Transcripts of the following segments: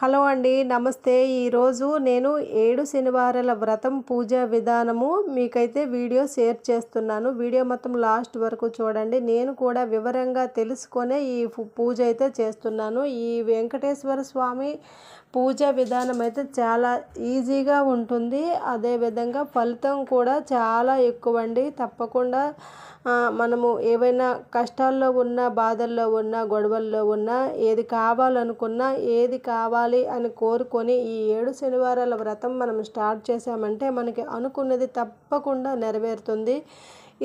Hello అండి నమస్తే. ఈరోజు నేను ఏడు శనివారాల వ్రతం పూజ విధానము మీకైతే వీడియో షేర్ చేస్తున్నాను. వీడియో మొత్తం లాస్ట్ వరకు చూడండి. నేను కూడా వివరంగా తెలుసుకొనే ఈ పూజ అయితే చేస్తున్నాను. ఈ వెంకటేశ్వర స్వామి పూజ విధానం అయితే చాలా ఈజీగా ఉంటుంది. అదేవిధంగా ఫలితం కూడా చాలా ఎక్కువ అండి తప్పకుండా మనము ఏవైనా కష్టాల్లో ఉన్న బాధల్లో ఉన్న గొడవల్లో ఉన్న ఏది కావాలనుకున్నా ఏది కావాలి అని కోరుకొని ఈ ఏడు శనివారాల వ్రతం మనం స్టార్ట్ చేసామంటే మనకి అనుకున్నది తప్పకుండా నెరవేరుతుంది.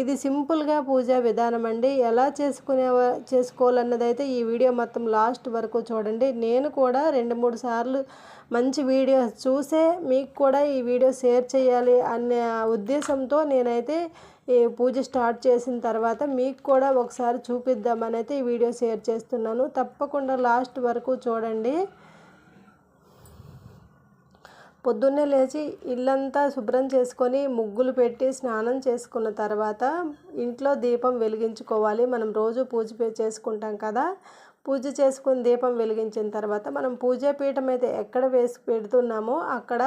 ఇది సింపుల్గా పూజా విధానం అండి. ఎలా చేసుకునే చేసుకోవాలన్నదైతే ఈ వీడియో మొత్తం లాస్ట్ వరకు చూడండి. నేను కూడా రెండు మూడు సార్లు మంచి వీడియో చూసే మీకు కూడా ఈ వీడియో షేర్ చేయాలి అనే ఉద్దేశంతో నేనైతే ఈ పూజ స్టార్ట్ చేసిన తర్వాత మీకు కూడా ఒకసారి చూపిద్దామని అయితే ఈ వీడియో షేర్ చేస్తున్నాను. తప్పకుండా లాస్ట్ వరకు చూడండి. పొద్దున్నే లేచి ఇల్లంతా శుభ్రం చేసుకొని ముగ్గులు పెట్టి స్నానం చేసుకున్న తర్వాత ఇంట్లో దీపం వెలిగించుకోవాలి. మనం రోజు పూజ చేసుకుంటాం కదా. పూజ చేసుకుని దీపం వెలిగించిన తర్వాత మనం పూజా పీఠం అయితే ఎక్కడ వేసి పెడుతున్నామో అక్కడ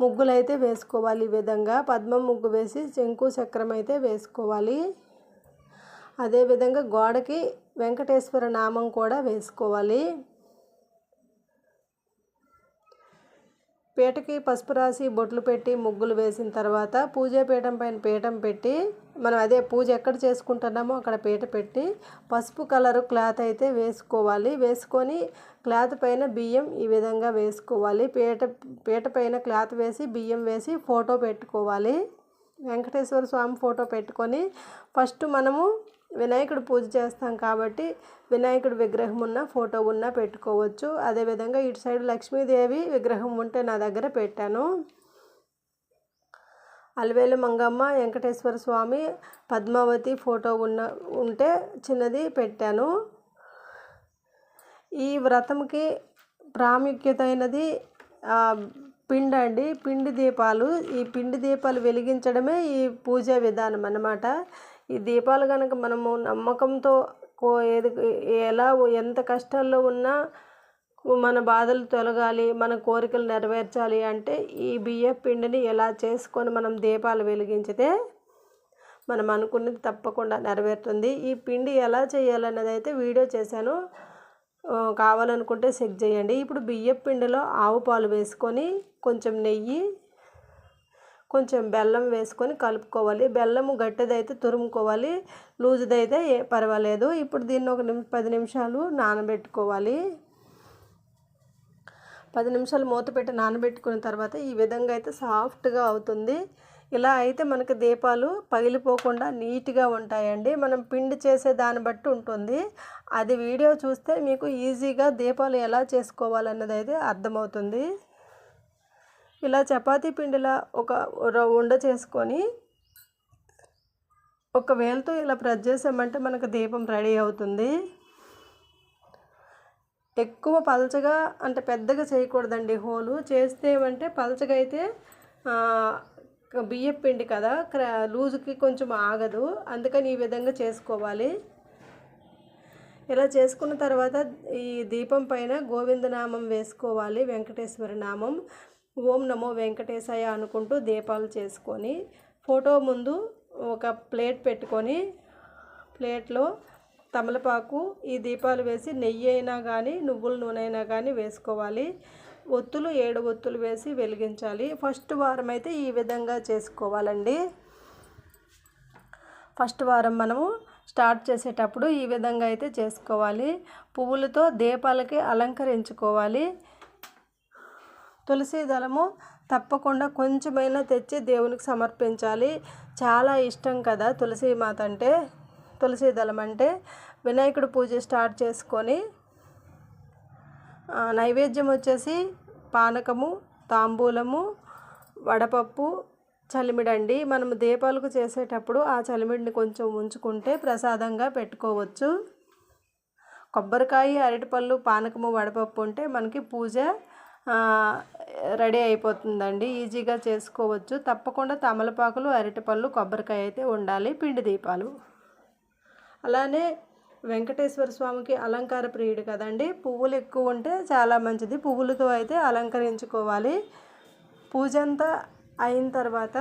ముగ్గులు అయితే వేసుకోవాలి. ఈ విధంగా పద్మం ముగ్గు వేసి శంకు చక్రం అయితే వేసుకోవాలి. అదేవిధంగా గోడకి వెంకటేశ్వర నామం కూడా వేసుకోవాలి. పీటకి పసుపు రాసి బొట్లు పెట్టి ముగ్గులు వేసిన తర్వాత పూజా పీఠం పైన పీఠం పెట్టి మనం అదే పూజ ఎక్కడ చేసుకుంటున్నామో అక్కడ పీట పెట్టి పసుపు కలరు క్లాత్ అయితే వేసుకోవాలి. వేసుకొని క్లాత్ పైన బియ్యం ఈ విధంగా వేసుకోవాలి. పీట పీట పైన క్లాత్ వేసి బియ్యం వేసి ఫోటో పెట్టుకోవాలి. వెంకటేశ్వర స్వామి ఫోటో పెట్టుకొని ఫస్ట్ మనము వినాయకుడు పూజ చేస్తాం కాబట్టి వినాయకుడు విగ్రహం ఉన్న ఫోటో ఉన్న పెట్టుకోవచ్చు. అదేవిధంగా ఇటు సైడ్ లక్ష్మీదేవి విగ్రహం ఉంటే నా దగ్గర పెట్టాను. అలవేలు మంగమ్మ వెంకటేశ్వర స్వామి పద్మావతి ఫోటో ఉన్న ఉంటే చిన్నది పెట్టాను. ఈ వ్రతంకి ప్రాముఖ్యత అయినది పిండి అండి. పిండి దీపాలు. ఈ పిండి దీపాలు వెలిగించడమే ఈ పూజా విధానం అన్నమాట. ఈ దీపాలు కనుక మనము నమ్మకంతో కో ఏది ఎలా ఎంత కష్టాల్లో ఉన్నా మన బాధలు తొలగాలి మన కోరికలు నెరవేర్చాలి అంటే ఈ బియ్యపు పిండిని ఎలా చేసుకొని మనం దీపాలు వెలిగించితే మనం అనుకున్నది తప్పకుండా నెరవేరుతుంది. ఈ పిండి ఎలా చేయాలన్నది అయితే వీడియో చేశాను. కావాలనుకుంటే చెక్ చేయండి. ఇప్పుడు బియ్యం పిండిలో ఆవు పాలు వేసుకొని కొంచెం నెయ్యి కొంచెం బెల్లం వేసుకొని కలుపుకోవాలి. బెల్లము గట్టిదైతే తురుముకోవాలి. లూజుదైతే పర్వాలేదు. ఇప్పుడు దీన్ని ఒక నిమి పది నిమిషాలు నానబెట్టుకోవాలి. పది నిమిషాలు మూత పెట్టి నానబెట్టుకున్న తర్వాత ఈ విధంగా అయితే సాఫ్ట్గా అవుతుంది. ఇలా అయితే మనకి దీపాలు పగిలిపోకుండా నీట్గా ఉంటాయండి. మనం పిండి చేసే దాన్ని బట్టి ఉంటుంది. అది వీడియో చూస్తే మీకు ఈజీగా దీపాలు ఎలా చేసుకోవాలన్నది అయితే అర్థమవుతుంది. ఇలా చపాతీ పిండిలా ఒక ర- ఉండ చేసుకొని ఒక వేలతో ఇలా ప్రెస్ చేసామంటే మనకు దీపం రెడీ అవుతుంది. ఎక్కువ పలచగా అంటే పెద్దగా చేయకూడదండి హోలు. చేస్తే ఏమంటే పలచగా అయితే బియ్యం పిండి కదా క్రా లూజుకి కొంచెం ఆగదు. అందుకని ఈ విధంగా చేసుకోవాలి. ఇలా చేసుకున్న తర్వాత ఈ దీపం పైన గోవిందనామం వేసుకోవాలి వెంకటేశ్వర నామం. ఓం నమో వెంకటేశాయ అనుకుంటూ దీపాలు చేసుకొని ఫోటో ముందు ఒక ప్లేట్ పెట్టుకొని ప్లేట్లో తమలపాకు ఈ దీపాలు వేసి నెయ్యి అయినా కానీ నువ్వుల నూనె అయినా కానీ వేసుకోవాలి. ఒత్తులు ఏడు ఒత్తులు వేసి వెలిగించాలి. ఫస్ట్ వారం అయితే ఈ విధంగా చేసుకోవాలండి. ఫస్ట్ వారం మనము స్టార్ట్ చేసేటప్పుడు ఈ విధంగా అయితే చేసుకోవాలి. పువ్వులతో దీపాలకి అలంకరించుకోవాలి. తులసి దళము తప్పకుండా కొంచెమైనా తెచ్చి దేవునికి సమర్పించాలి. చాలా ఇష్టం కదా తులసి మాత అంటే తులసి దళం అంటే. వినాయకుడు పూజ స్టార్ట్ చేసుకొని నైవేద్యం వచ్చేసి పానకము తాంబూలము వడపప్పు చలిమిడండి. మనం దీపాలకు చేసేటప్పుడు ఆ చలిమిడిని కొంచెం ఉంచుకుంటే ప్రసాదంగా పెట్టుకోవచ్చు. కొబ్బరికాయ అరటిపళ్ళు పానకము వడపప్పు ఉంటే మనకి పూజ రెడీ అయిపోతుందండి. ఈజీగా చేసుకోవచ్చు. తప్పకుండా తమలపాకులు అరటిపళ్ళు కొబ్బరికాయ అయితే ఉండాలి. పిండి దీపాలు. అలానే వెంకటేశ్వర స్వామికి అలంకార ప్రియుడు కదండి. పువ్వులు ఎక్కువ ఉంటే చాలా మంచిది. పువ్వులతో అయితే అలంకరించుకోవాలి. పూజ అంతా అయిన తర్వాత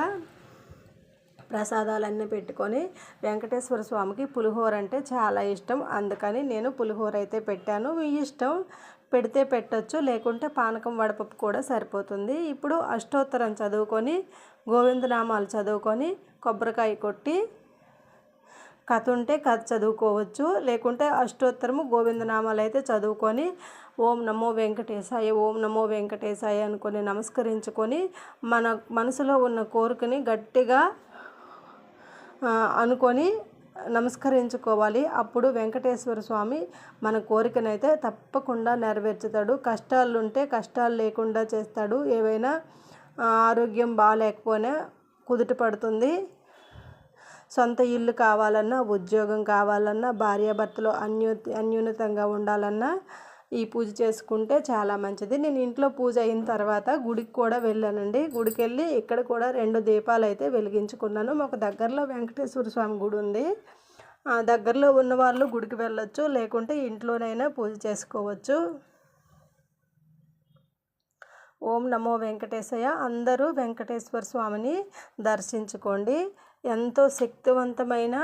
ప్రసాదాలన్నీ పెట్టుకొని వెంకటేశ్వర స్వామికి పులిహోర అంటే చాలా ఇష్టం. అందుకని నేను పులిహోర అయితే పెట్టాను. మీ ఇష్టం? పెడితే పెట్టచ్చు లేకుంటే పానకం వడపప్పు కూడా సరిపోతుంది. ఇప్పుడు అష్టోత్తరం చదువుకొని గోవిందనామాలు చదువుకొని కొబ్బరికాయ కొట్టి కథ ఉంటే కథ చదువుకోవచ్చు. లేకుంటే అష్టోత్తరము గోవిందనామాలు అయితే చదువుకొని ఓం నమో వెంకటేశాయ ఓం నమో వెంకటేశాయ అనుకొని నమస్కరించుకొని మన మనసులో ఉన్న కోరికని గట్టిగా అనుకొని నమస్కరించుకోవాలి. అప్పుడు వెంకటేశ్వర స్వామి మన కోరికనైతే తప్పకుండా నెరవేర్చుతాడు. కష్టాలు ఉంటే కష్టాలు లేకుండా చేస్తాడు. ఏవైనా ఆరోగ్యం బాగాలేకపోయినా కుదుట పడుతుంది. సొంత ఇల్లు కావాలన్నా ఉద్యోగం కావాలన్నా భార్యాభర్తలు అన్యో అన్యూనతంగా ఉండాలన్నా ఈ పూజ చేసుకుంటే చాలా మంచిది. నేను ఇంట్లో పూజ అయిన తర్వాత గుడికి కూడా వెళ్ళానండి. గుడికి వెళ్ళి ఇక్కడ కూడా రెండు దీపాలు అయితే వెలిగించుకున్నాను. మాకు దగ్గరలో వెంకటేశ్వర స్వామి గుడి ఉంది. దగ్గరలో ఉన్న వాళ్ళు గుడికి వెళ్ళొచ్చు లేకుంటే ఇంట్లోనైనా పూజ చేసుకోవచ్చు. ఓం నమో వెంకటేశయ్య. అందరూ వెంకటేశ్వర స్వామిని దర్శించుకోండి. ఎంతో శక్తివంతమైన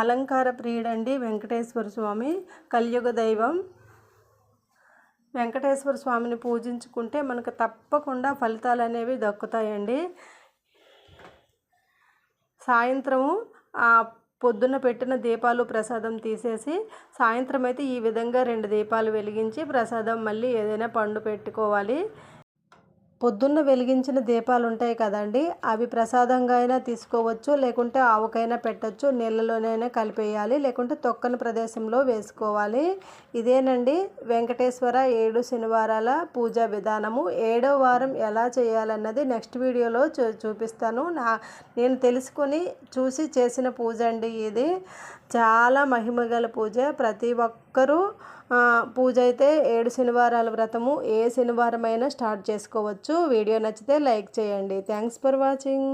అలంకార ప్రియుడండి వెంకటేశ్వర స్వామి. కలియుగ దైవం. వెంకటేశ్వర స్వామిని పూజించుకుంటే మనకు తప్పకుండా ఫలితాలు అనేవి దక్కుతాయండి. సాయంత్రము పొద్దున్న పెట్టిన దీపాలు ప్రసాదం తీసేసి సాయంత్రం అయితే ఈ విధంగా రెండు దీపాలు వెలిగించి ప్రసాదం మళ్ళీ ఏదైనా పండు పెట్టుకోవాలి. పొద్దున్న వెలిగించిన దీపాలు ఉంటాయి కదండి. అవి ప్రసాదంగా అయినా తీసుకోవచ్చు లేకుంటే ఆవుకైనా పెట్టచ్చు నీళ్ళలోనైనా కలిపేయాలి లేకుంటే తొక్కని ప్రదేశంలో వేసుకోవాలి. ఇదేనండి వెంకటేశ్వర ఏడు శనివారాల పూజా విధానము. ఏడో వారం ఎలా చేయాలన్నది నెక్స్ట్ వీడియోలో చూ చూపిస్తాను. నా నేను తెలుసుకొని చూసి చేసిన పూజ అండి ఇది. చాలా మహిమగల పూజ. ప్రతి ఒక్కరూ పూజ అయితే ఏడు శనివారాల వ్రతము ఏ శనివారమైనా స్టార్ట్ చేసుకోవచ్చు. వీడియో నచ్చితే లైక్ చేయండి. Thanks for watching.